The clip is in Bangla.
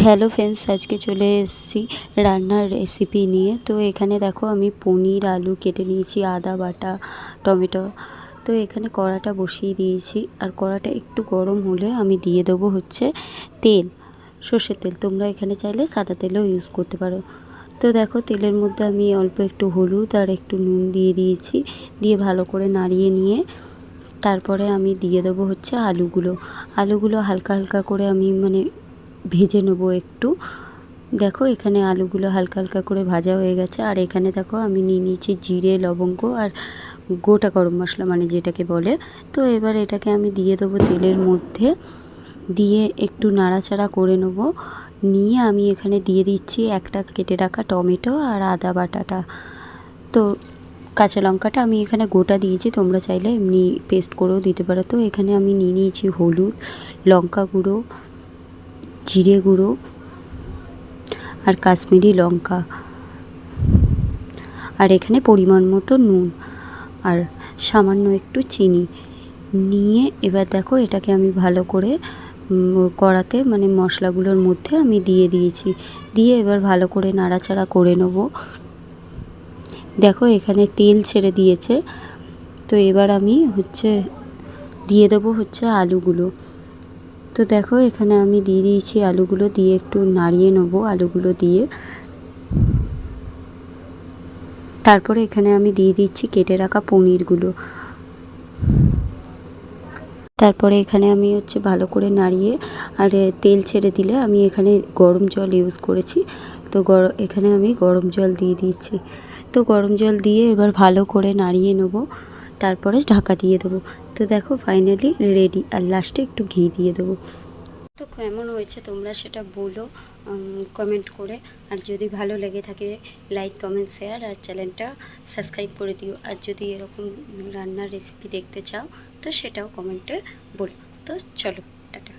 হ্যালো ফ্রেন্ডস আজকে চলে এসেছি রান্নার রেসিপি নিয়ে। তো এখানে দেখো আমি পনির, আলু কেটে নিয়েছি, আদা, বাটা, টমেটো। তো এখানে কড়াটা বসিয়ে দিয়েছি। আর কড়াটা একটু গরম হলে আমি দিয়ে দেবো হচ্ছে তেল, সর্ষের তেল। তোমরা এখানে চাইলে সাদা তেলও ইউজ করতে পারো। তো দেখো তেলের মধ্যে আমি অল্প একটু হলুদ আর একটু নুন দিয়ে দিয়েছি। দিয়ে ভালো করে নাড়িয়ে নিয়ে তারপরে আমি দিয়ে দেবো হচ্ছে আলুগুলো। আলুগুলো হালকা হালকা করে আমি মানে ভেজে নেব একটু। দেখো, এখানে আলুগুলো হালকা হালকা করে ভাজা হয়ে গেছে। আর এখানে দেখো, আমি নিয়ে নিয়েছি জিরে, লবঙ্গ আর গোটা গরম মশলা মানে যেটাকে বলে। তো এবার এটাকে আমি দিয়ে দেবো তেলের মধ্যে। দিয়ে একটু নাড়াচাড়া করে নেব। নিয়ে আমি এখানে দিয়ে দিচ্ছি একটা কেটে রাখা টমেটো আর আদা বাটাটা। তো কাঁচা লঙ্কাটা আমি এখানে গোটা দিয়েছি, তোমরা চাইলে এমনি পেস্ট করেও দিতে পারো। তো এখানে আমি নিয়ে নিয়েছি হলুদ, লঙ্কা গুঁড়ো জিরে গুঁড়ো আর কাশ্মীরি লঙ্কা। আর এখানে পরিমাণ মতো নুন আর সামান্য একটু চিনি। নিয়ে এবার দেখো এটাকে আমি ভালো করে কড়াতে মানে মশলাগুলোর মধ্যে আমি দিয়ে দিয়েছি। দিয়ে এবার ভালো করে নাড়াচাড়া করে নেব। দেখো এখানে তেল ছেড়ে দিয়েছে। তো এবার আমি হচ্ছে, দিয়ে দেবো হচ্ছে আলুগুলো। তো দেখো, এখানে আমি দিয়ে দিয়েছি আলুগুলো, দিয়ে একটু নাড়িয়ে নেব আলুগুলো দিয়ে। তারপরে এখানে আমি দিয়ে দিচ্ছি কেটে রাখা পনিরগুলো। তারপরে এখানে আমি হচ্ছে ভালো করে নাড়িয়ে, আর তেল ছেড়ে দিলে আমি এখানে গরম জল ইউজ করেছি। তো এখানে আমি গরম জল দিয়ে দিচ্ছি। তো গরম জল দিয়ে এবার ভালো করে নাড়িয়ে নেব। তারপরে ঢাকা দিয়ে দেবো। তো দেখো ফাইনালি রেডি আর লাস্টে একটু ঘি দিয়ে দেবো। তো কেমন হয়েছে তোমরা সেটা বলো কমেন্ট করে। আর যদি ভালো লেগে থাকে লাইক কমেন্ট শেয়ার আর চ্যানেলটা সাবস্ক্রাইব করে দিও। আর যদি এরকম রান্নার রেসিপি দেখতে চাও, তো সেটাও কমেন্টে বলো। তো চলো, টাটা।